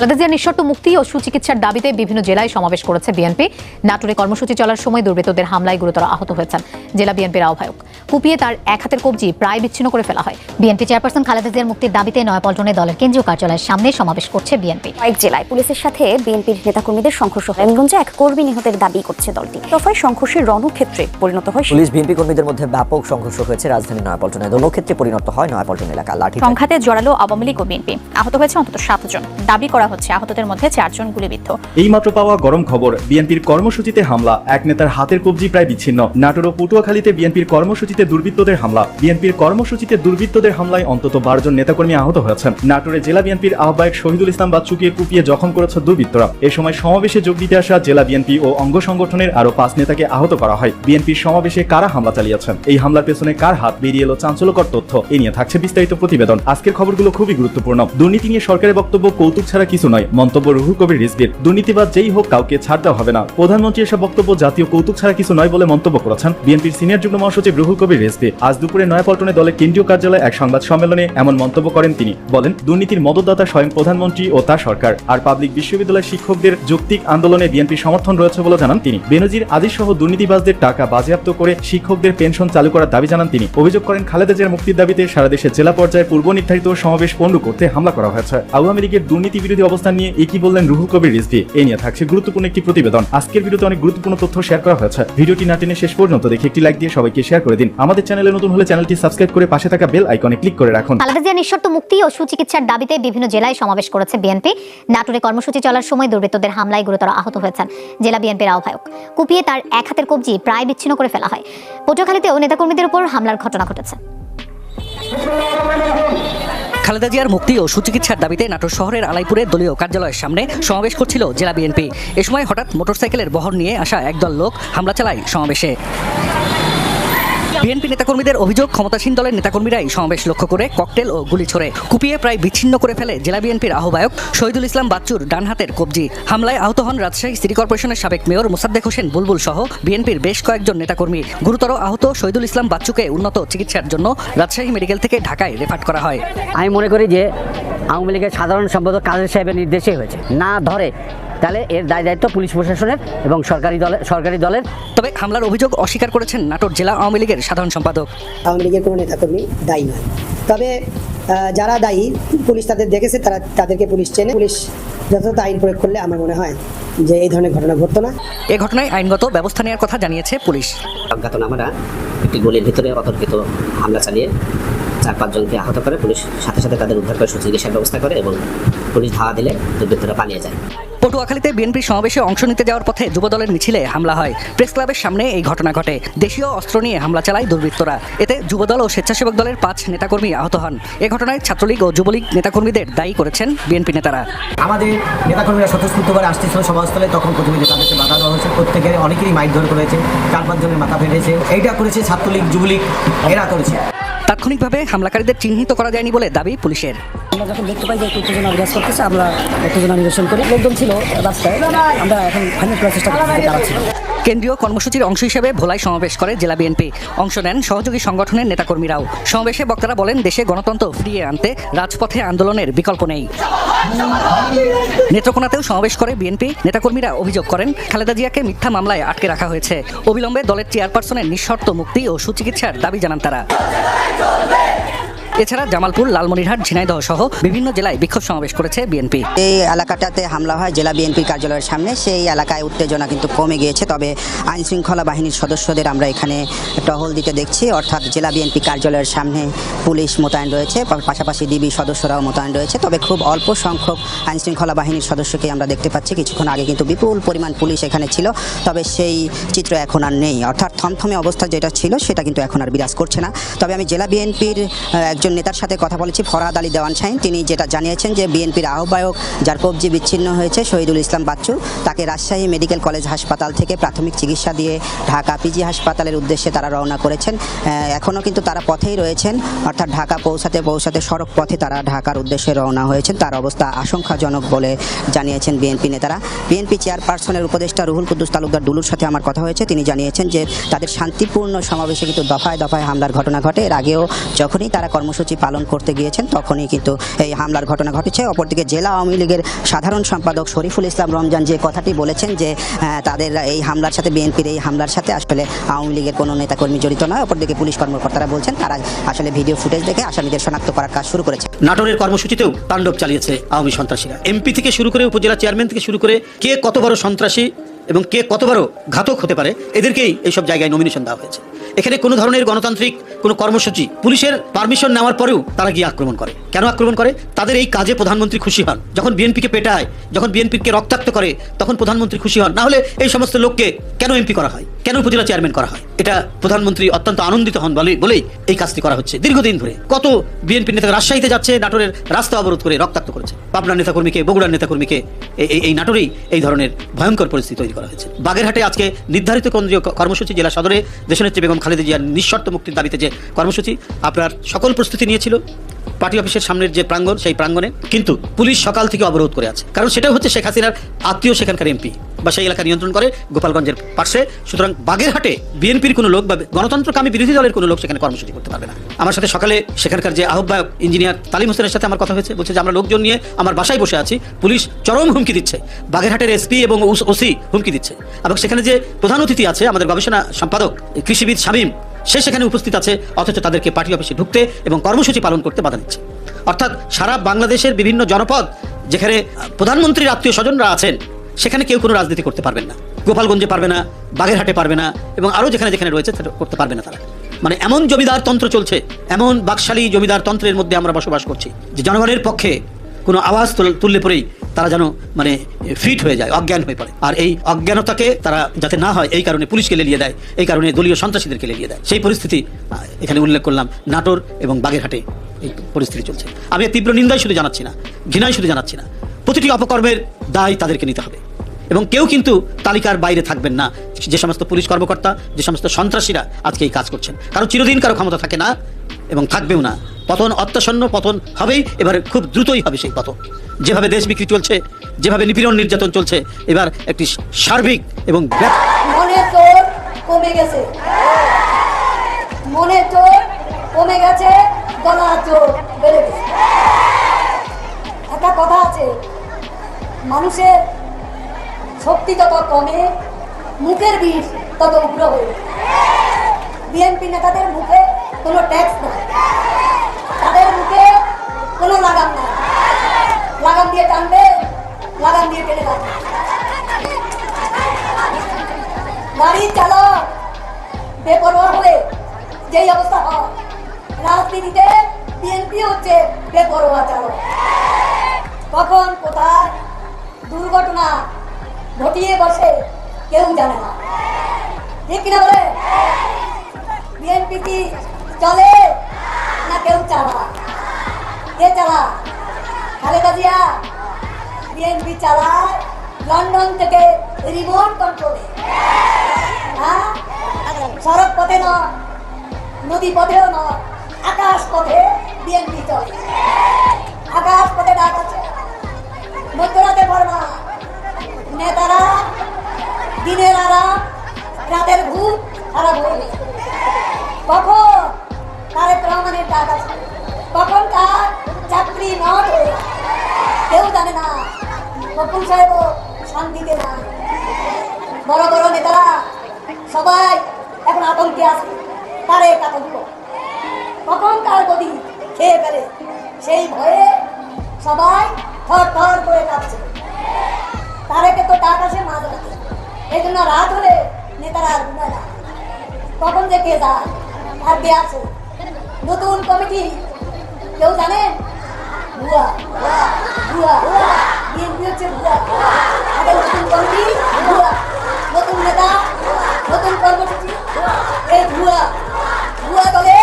খালেদা জিয়ার নিঃশর্ত মুক্তি ও সুচিকিৎসার দাবিতে বিভিন্ন জেলায় সমাবেশ করেছে বিএনপি। নাটোরে কর্মসূচি চলার সময় দুর্বৃত্তদের হামলায় গুরুতর আহত হয়েছেন জেলা বিএনপির আহ্বায়ক। কুপিয়ে তার এক হাতের কবজি প্রায় বিচ্ছিন্ন করে ফেলা হয়। বিএনপি চেয়ারপারসন খালেদা জিয়ার মুক্তির দাবিতে নয়াপল্টনে দলের কেন্দ্রীয় কার্যালয়ের সামনে সমাবেশ করছে বিএনপি। কয়েক জেলায় পুলিশের সাথে বিএনপির নেতাকর্মীদের সংঘর্ষ হয়। রামগঞ্জে এক কর্মী নিহতের দাবি করছে দলটি। দফায় সংঘর্ষের রণক্ষেত্রে পরিণত হয় পুলিশ বিএনপি কর্মীদের মধ্যে ব্যাপক সংঘর্ষ হয়েছে রাজধানী নয়াপল্টনে। দলক্ষেত্রে পরিণত হয় নয়াপল্টন এলাকা লাঠি সংঘাতে জড়ালো আওয়ামী লীগ ও বিএনপি। আহত হয়েছে অন্তত সাতজন। দাবি করা হচ্ছে আহতদের মধ্যে চারজন গুলিবিদ্ধ। এইমাত্র পাওয়া গরম খবর, বিএনপির কর্মসূচিতে হামলা, এক নেতার হাতের কবজি প্রায় বিচ্ছিন্ন। নাটোর ও পটুয়াখালীতে বিএনপির কর্মসূচিতে দুর্বৃত্তদের হামলা। বিএনপির কর্মসূচিতে দুর্বৃত্তদের হামলায় অন্তত বারো জন নেতাকর্মী আহত হয়েছেন। নাটোরে জেলা বিএনপির আহ্বায়ক শহীদুল ইসলাম বাচ্চুকে কুপিয়ে জখম করেছে দুর্বৃত্তরা। এ সময় সমাবেশে যোগ দিতে আসা জেলা বিএনপি ও অঙ্গ সংগঠনের আরও পাঁচ নেতাকে আহত করা হয়। বিএনপির সমাবেশে কারা হামলা চালিয়েছেন? এই হামলার পেছনে কার হাত বেরিয়ে এলো চাঞ্চল্যকর তথ্য? এ নিয়ে থাকছে বিস্তারিত প্রতিবেদন। আজকের খবরগুলো খুবই গুরুত্বপূর্ণ। দুর্নীতি নিয়ে সরকারের বক্তব্য, কৌতুক ছাড়া কিছু নয়, মন্তব্য রুহুল কবির রিজবির দুর্নীতিবাদ যেই হোক, কাউকে ছাড় দেওয়া হবে না। প্রধানমন্ত্রী এসব বক্তব্য জাতীয় কৌতুক ছাড়া কিছু নয় বলে মন্তব্য করেছেন বিএনপির সিনিয়র যুগ্ম মহাসচিব রুহুল কবির রিজভি আজ দুপুরে নয়াপল্টনে দলের কেন্দ্রীয় কার্যালয়ে এক সংবাদ সম্মেলনে এমন মন্তব্য করেন তিনি। বলেন, দুর্নীতির মদতদাতা স্বয়ং প্রধানমন্ত্রী ও তার সরকার, আর পাবলিক বিশ্ববিদ্যালয়ের শিক্ষকদের যৌক্তিক আন্দোলনে বিএনপির সমর্থন রয়েছে বলে জানান তিনি। বেনজির আদিস সহ দুর্নীতিবাজদের টাকা বাজেয়াপ্ত করে শিক্ষকদের পেনশন চালু করার দাবি জানান তিনি। অভিযোগ করেন, খালেদা জিয়ার মুক্তির দাবিতে সারা দেশে জেলা পর্যায়ে পূর্ব নির্ধারিত সমাবেশ পণ্ড করতে হামলা করা হয়েছে। আওয়ামী লীগের দুর্নীতি বিরোধী অবস্থান নিয়ে একই বললেন রুহুল কবির রিজভি? এ নিয়ে থাকছে গুরুত্বপূর্ণ একটি প্রতিবেদন। আজকের ভিডিওতে অনেক গুরুত্বপূর্ণ তথ্য শেয়ার করা হয়েছে। ভিডিওটি না টেনে শেষ পর্যন্ত দেখে একটি লাইক দিয়ে সবাইকে শেয়ার করে দিন। আমাদের চ্যানেলে নতুন হলে চ্যানেলটি সাবস্ক্রাইব করে পাশে থাকা বেল আইকনে ক্লিক করে রাখুন। খালেদা নিঃশর্ত মুক্তি ও সুচিকিৎসার দাবিতে বিভিন্ন জেলায় সমাবেশ করেছে বিএনপি। নাটোরে কর্মসূচি চলার সময় দুর্বৃত্তদের হামলায় গুরুতর আহত হয়েছেন জেলা বিএনপির আহ্বায়ক। কুপিয়ে তার এক হাতের কবজি প্রায় বিচ্ছিন্ন করে ফেলা হয়। পটুয়াখালীতেও নেতাকর্মীদের উপর হামলার ঘটনা ঘটেছে। খালেদা জিয়ার মুক্তি ও সুচিকিৎসার দাবিতে নাটোর শহরের আলাইপুরে দলীয় কার্যালয়ের সামনে সমাবেশ করছিল জেলা বিএনপি। এ সময় হঠাৎ মোটরসাইকেলের বহর নিয়ে আসা একদল লোক হামলা চালায় সমাবেশে। বিএনপি নেতাকর্মীদের অভিযোগ, ক্ষমতাসীন দলের নেতাকর্মীরাই সমাবেশ লক্ষ্য করে ককটেল ও গুলি ছোড়ে। কুপিয়ে প্রায় বিচ্ছিন্ন করে ফেলে জেলা বিএনপির আহ্বায়ক শহীদুল ইসলাম বাচ্চুর ডান হাতের কবজি। হামলায় আহত হন রাজশাহী সিটি কর্পোরেশনের সাবেক মেয়র মোসাদ্দেক হোসেন বুলবুল সহ বিএনপির বেশ কয়েকজন নেতাকর্মী। গুরুতর আহত শহীদুল ইসলাম বাচ্চুকে উন্নত চিকিৎসার জন্য রাজশাহী মেডিকেল থেকে ঢাকায় রেফার করা হয়। আমি মনে করি যে আওয়ামী লীগের সাধারণ সম্পাদক কাদের সাহেবের নির্দেশে হয়েছে। না ধরে তাহলে এর দায় দায়িত্ব পুলিশ প্রশাসনের এবং সরকারি দলের সরকারি দলের। তবে হামলার অভিযোগ অস্বীকার করেছেন নাটোর জেলা আওয়ামী লীগের সাধারণ সম্পাদক। আওয়ামী লীগের কোনো নেতাকর্মী দায়ী নয়। তবে যারা দায়ী পুলিশ তাদের দেখেছে তারা তাদেরকে পুলিশ চেনে। পুলিশ যথাযথ আইন প্রয়োগ করলে আমার মনে হয় যে এই ধরনের ঘটনা ঘটতো না। এ ঘটনায় আইনগত ব্যবস্থা নেওয়ার কথা জানিয়েছে পুলিশ। অজ্ঞাতনামারা একটি গলির ভিতরে অতর্কিত হামলা চালিয়ে চার পাঁচজনকে আহত করে পুলিশ সাথে সাথে তাদের উদ্ধার করে সুচিকিৎসার ব্যবস্থা করে এবং পুলিশ ধাওয়া দিলে দুর্বৃত্তরা পালিয়ে যায়। পটুয়াখালীতে বিএনপির সমাবেশে অংশ নিতে যাওয়ার পথে যুবদলের মিছিলে হামলা হয়। প্রেস ক্লাবের সামনে এই ঘটনা ঘটে। দেশীয় অস্ত্র নিয়ে হামলা চালায় দুর্বৃত্তরা। এতে যুবদল ও স্বেচ্ছাসেবক দলের পাঁচ নেতাকর্মী আহত হন। এ ঘটনায় ছাত্রলীগ ও যুবলীগ নেতাকর্মীদের দায়ী করেছেন বিএনপি নেতারা। আমাদের নেতাকর্মীরা স্বতঃস্ফূর্তভাবে আসতেছিল সভাস্থলে। তখন যে তাদেরকে বাধা দেওয়া হয়েছে, প্রত্যেকের অনেকেরই মাইক ধরে করেছে, চার পাঁচজনের মাথা ফেটেছে। এইটা করেছে ছাত্রলীগ, যুবলীগ, এরা করেছে। তাৎক্ষণিকভাবে হামলাকারীদের চিহ্নিত করা যায়নি বলে দাবি পুলিশের। আমরা যখন দেখতে পাই যে একটু উত্তেজনা বিরাজ করতেছে, আমরা উত্তেজনা নিরসন করি। লোকজন ছিল রাস্তায়। আমরা এখন ফাইনাল করার চেষ্টা করছি কেন্দ্রীয় কর্মসূচির অংশ হিসেবে ভোলায় সমাবেশ করে জেলা বিএনপি। অংশ নেন সহযোগী সংগঠনের নেতাকর্মীরাও। সমাবেশে বক্তারা বলেন, দেশে গণতন্ত্র ফিরিয়ে আনতে রাজপথে আন্দোলনের বিকল্প নেই। নেত্রকোনাতেও সমাবেশ করে বিএনপি। নেতাকর্মীরা অভিযোগ করেন, খালেদা জিয়াকে মিথ্যা মামলায় আটকে রাখা হয়েছে। অবিলম্বে দলের চেয়ারপারসনের নিঃশর্ত মুক্তি ও সুচিকিৎসার দাবি জানান তারা। এছাড়া জামালপুর, লালমনিরহাট, ঝিনাইদহ সহ বিভিন্ন জেলায় বিক্ষোভ সমাবেশ করেছে বিএনপি। এই এলাকাটাতে হামলা হয় জেলা বিএনপি কার্যালয়ের সামনে। সেই এলাকায় উত্তেজনা কিন্তু কমে গিয়েছে, তবে আইন শৃঙ্খলা বাহিনীর সদস্যদের আমরা এখানে টহল দিতে দেখছি। অর্থাৎ জেলা বিএনপি কার্যালয়ের সামনে পুলিশ মোতায়েন রয়েছে পাশাপাশি ডিবি সদস্যরাও মোতায়েন রয়েছে। তবে খুব অল্প সংখ্যক আইন শৃঙ্খলা বাহিনীর সদস্যকে আমরা দেখতে পাচ্ছি। কিছুক্ষণ আগে কিন্তু বিপুল পরিমাণ পুলিশ এখানে ছিল, তবে সেই চিত্র এখন আর নেই। অর্থাৎ থমথমে অবস্থা যেটা ছিল, সেটা কিন্তু এখন আর বিরাজ করছে না। তবে আমি জেলা বিএনপির একজন নেতার সাথে কথা বলেছি, ফরহাদ আলী দেওয়ান সাইন তিনি যেটা জানিয়েছেন যে বিএনপির আহ্বায়ক যার কবজি বিচ্ছিন্ন হয়েছে, শহীদুল ইসলাম বাচ্চু, তাকে রাজশাহী মেডিকেল কলেজ হাসপাতাল থেকে প্রাথমিক চিকিৎসা দিয়ে ঢাকা পিজি হাসপাতালের উদ্দেশ্যে তারা রওনা করেছেন। এখনও কিন্তু তারা পথেই রয়েছেন, অর্থাৎ ঢাকা পৌঁছাতে পৌঁছাতে সড়ক পথে তারা ঢাকার উদ্দেশ্যে রওনা হয়েছেন। তার অবস্থা আশঙ্কাজনক বলে জানিয়েছেন বিএনপি নেতারা। বিএনপি চেয়ারপারসনের উপদেষ্টা রুহুল কুদ্দুস তালুকদার ডুলুর সাথে আমার কথা হয়েছে। তিনি জানিয়েছেন যে তাদের শান্তিপূর্ণ সমাবেশে কিন্তু দফায় দফায় হামলার ঘটনা ঘটে। এর আগেও যখনই তারা কর্মসূচি কর্মসূচি পালন করতে গিয়েছেন, তখনই কিন্তু এই হামলার ঘটনা ঘটেছে। অপরদিকে জেলা আওয়ামী লীগের সাধারণ সম্পাদক শরীফুল ইসলাম রমজান যে কথাটি বলেছেন যে তাদের এই হামলার সাথে, বিএনপির এই হামলার সাথে আসলে আওয়ামী লীগের কোনো নেতাকর্মী জড়িত নয়। অপরদিকে পুলিশ কর্মকর্তারা বলছেন, তারা আসলে ভিডিও ফুটেজ দেখে আসামিদের শনাক্ত করার কাজ শুরু করেছে। নাটোরের কর্মসূচিতেও তাণ্ডব চালিয়েছে আওয়ামী সন্ত্রাসীরা। এমপি থেকে শুরু করে উপজেলা চেয়ারম্যান থেকে শুরু করে কে কত বড় সন্ত্রাসী এবং কে কতবারও ঘাতক হতে পারে, এদেরকেই এইসব জায়গায় নমিনেশন দেওয়া হয়েছে। এখানে কোনো ধরনের গণতান্ত্রিক কোনো কর্মসূচি, পুলিশের পারমিশন নেওয়ার পরেও তারা গিয়ে আক্রমণ করে। কেন আক্রমণ করে? তাদের এই কাজে প্রধানমন্ত্রী খুশি হন। যখন বিএনপিকে পেটায়, যখন বিএনপিকে রক্তাক্ত করে, তখন প্রধানমন্ত্রী খুশি হন। না হলে এই সমস্ত লোককে কেন এমপি করা হয়? কেন উপজেলা চেয়ারম্যান করা হয়? এটা প্রধানমন্ত্রী অত্যন্ত আনন্দিত হন বলে বলেই এই কাজটি করা হচ্ছে। দীর্ঘদিন ধরে কত বিএনপি নেতা রাজশাহীতে যাচ্ছে, নাটোরের রাস্তা অবরোধ করে রক্তাক্ত করেছে। পাবনার নেতাকর্মীকে, বগুড়ার নেতাকর্মীকে এই নাটোরেই এই ধরনের ভয়ঙ্কর পরিস্থিতি তৈরি করা হয়েছে। বাগেরহাটে আজকে নির্ধারিত কেন্দ্রীয় কর্মসূচি, জেলা সদরে দেশনেত্রী বেগম খালেদা জিয়ার নিঃশর্ত মুক্তির দাবিতে যে কর্মসূচি, আপনার সকল প্রস্তুতি নিয়েছিল। পার্টি অফিসের সামনের যে প্রাঙ্গণ, সেই প্রাঙ্গণে কিন্তু পুলিশ সকাল থেকে অবরোধ করে আছে। কারণ সেটাও হচ্ছে শেখ হাসিনার আত্মীয় সেখানকার এমপি বা সেই এলাকা নিয়ন্ত্রণ করে গোপালগঞ্জের পাশে। সুতরাং বাগেরহাটে বিএনপির কোনো লোক বা গণতন্ত্রকামী বিরোধী দলের কোনো লোক সেখানে কর্মসূচি করতে পারবে না। আমার সাথে সকালে সেখানকার যে আহ্বায়ক ইঞ্জিনিয়ার তালিম হোসেনের সাথে আমার কথা হয়েছে, বলছে যে আমরা লোকজন নিয়ে আমার বাসায় বসে আছি, পুলিশ চরম হুমকি দিচ্ছে, বাগেরহাটের এসপি এবং ওসি হুমকি দিচ্ছে। এবং সেখানে যে প্রধান অতিথি আছে আমাদের গবেষণা সম্পাদক, কৃষিবিদ শামীম সে সেখানে উপস্থিত আছে, অথচ তাদেরকে পার্টি অফিসে ঢুকতে এবং কর্মসূচি পালন করতে বাধা দিচ্ছে। অর্থাৎ সারা বাংলাদেশের বিভিন্ন জনপদ, যেখানে প্রধানমন্ত্রীর আত্মীয় স্বজনরা আছেন, সেখানে কেউ কোনো রাজনীতি করতে পারবেন না। গোপালগঞ্জে পারবে না, বাগেরহাটে পারবে না, এবং আরও যেখানে যেখানে রয়েছে করতে পারবে না তারা। মানে এমন জমিদার তন্ত্র চলছে, এমন বাকশালী জমিদার তন্ত্রের মধ্যে আমরা বসবাস করছি, যে জনগণের পক্ষে কোনো আওয়াজ তুললে পরেই তারা যেন মানে ফিট হয়ে যায়, অজ্ঞান হয়ে পড়ে। আর এই অজ্ঞানতাকে তারা যাতে না হয়, এই কারণে পুলিশকে লেলিয়ে দেয়, এই কারণে দলীয় সন্ত্রাসীদেরকে লেলিয়ে দেয়। সেই পরিস্থিতি এখানে উল্লেখ করলাম, নাটোর এবং বাগেরহাটে এই পরিস্থিতি চলছে। আমি তীব্র নিন্দায় শুধু জানাচ্ছি না, ঘৃণায় শুধু জানাচ্ছি না, প্রতিটি অপকর্মের দায় তাদেরকে নিতে হবে। এবং কেউ কিন্তু তালিকার বাইরে থাকবেন না। যে সমস্ত পুলিশ কর্মকর্তা, যে সমস্ত সন্ত্রাসীরা আজকে এই কাজ করছেন। কারণ চিরদিন কারও ক্ষমতা থাকে না এবং থাকবেও না। পতন অত্যাসন্ন পতন হবেই, এবার খুব দ্রুতই হবে সেই পতন। যেভাবে দেশ বিক্রি চলছে, যেভাবে নিপীড়ন নির্যাতন চলছে, এবার একটি সার্বিক এবং মনে মনে মানুষের শক্তি যত কমে, মুখের বিষ তত উগ্র হয়ে বিএনপি নেতাদের মুখে কোনো ট্যাক্স নাই। তাদের মুখে কোনো লাগাম নাই। লাগাম দিয়ে টানবে, লাগাম দিয়ে টেনে রাখবে গাড়ি চালক, বেপরোয়া হলে যেই অবস্থা হয়, রাজনীতিতে বিএনপি হচ্ছে বেপরোয়া চালক। কখন, কোথায়, দুর্ঘটনা ঘটিয়ে বসে, কেউ জানে না। ঠিক কিনা বলে? বিএনপি কি চলে না কেউ চালা কে চালা খালেদা জিয়া বিএনপি চালায়, লন্ডন থেকে রিমোট কন্ট্রোলে হ্যাঁ? সড়ক পথে নয়, নদী পথেও নয়, আকাশ পথে বিএনপি চলে। আকাশ পথে ডাক আছে। বড় বড় নেতারা, সবাই এখন আতঙ্কে আছে। তারে আতঙ্ক কখন কার গদি খেয়ে ফেলে? সেই ভয়ে সবাই থর থর করে কাঁপছে তারেকে তো ডাক আসে মাঝ রাতে এই জন্য রাত হলে নেতারা আর ঘুমায় না। কখন যে কে যায়, আর কে আছে? নতুন কমিটি, কেউ জানেন? ভুয়া ভুয়া বিএনপি হচ্ছে ভুয়া। নতুন কমিটি, ভুয়া। নতুন নেতা নতুন কর্মসূচি এই ভুয়া ভুয়া দলে